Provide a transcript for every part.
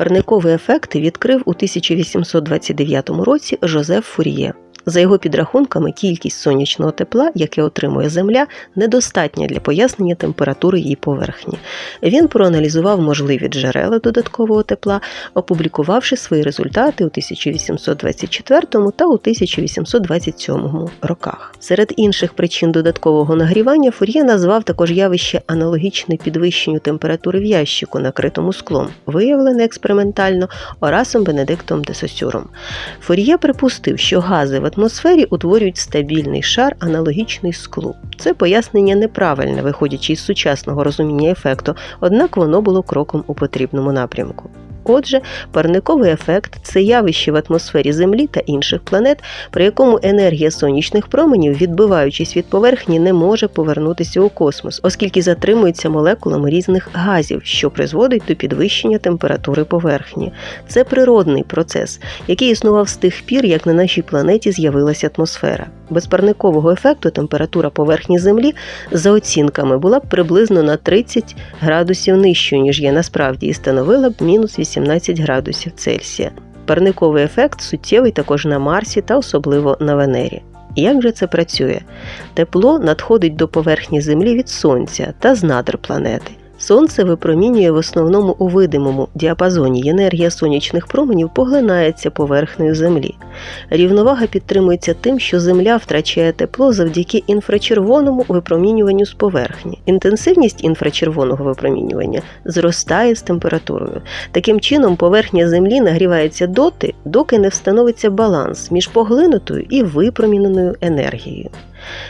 Парниковий ефект відкрив у 1829 році Жозеф Фур'є. За його підрахунками, кількість сонячного тепла, яке отримує Земля, недостатня для пояснення температури її поверхні. Він проаналізував можливі джерела додаткового тепла, опублікувавши свої результати у 1824 та у 1827 роках. Серед інших причин додаткового нагрівання Фур'є назвав також явище аналогічне підвищенню температури в ящику, накритому склом, виявлене експериментально Орасом Бенедиктом де Сосюром. Фур'є припустив, що гази в атмосфері утворюють стабільний шар, аналогічний склу. Це пояснення неправильне, виходячи із сучасного розуміння ефекту, однак воно було кроком у потрібному напрямку. Отже, парниковий ефект це явище в атмосфері Землі та інших планет, при якому енергія сонячних променів, відбиваючись від поверхні, не може повернутися у космос, оскільки затримується молекулами різних газів, що призводить до підвищення температури поверхні. Це природний процес, який існував з тих пір, як на нашій планеті з'явилася атмосфера. Без парникового ефекту температура поверхні Землі, за оцінками, була б приблизно на 30 градусів нижчою, ніж є насправді, і становила б мінус 18 градусів Цельсія. Парниковий ефект суттєвий також на Марсі та особливо на Венері. Як же це працює? Тепло надходить до поверхні Землі від Сонця та з надр планети. Сонце випромінює в основному у видимому діапазоні. Енергія сонячних променів поглинається поверхнею Землі. Рівновага підтримується тим, що Земля втрачає тепло завдяки інфрачервоному випромінюванню з поверхні. Інтенсивність інфрачервоного випромінювання зростає з температурою. Таким чином, поверхня Землі нагрівається доти, доки не встановиться баланс між поглинутою і випроміненою енергією.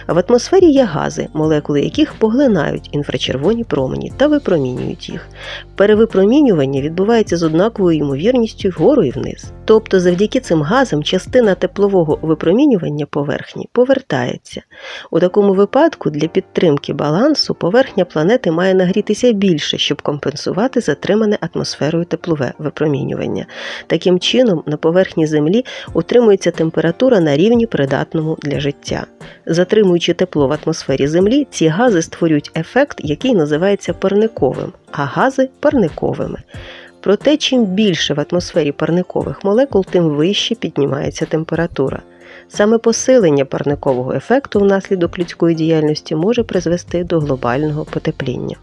В атмосфері є гази, молекули яких поглинають інфрачервоні промені та випромінюють їх. Перевипромінювання відбувається з однаковою ймовірністю вгору і вниз. Тобто, завдяки цим газам частина теплового випромінювання поверхні повертається. У такому випадку для підтримки балансу поверхня планети має нагрітися більше, щоб компенсувати затримане атмосферою теплове випромінювання. Таким чином, на поверхні Землі утримується температура на рівні придатному для життя. Затримуючи тепло в атмосфері Землі, ці гази створюють ефект, який називається парниковим, а гази парниковими. Проте, чим більше в атмосфері парникових молекул, тим вище піднімається температура. Саме посилення парникового ефекту внаслідок людської діяльності може призвести до глобального потепління.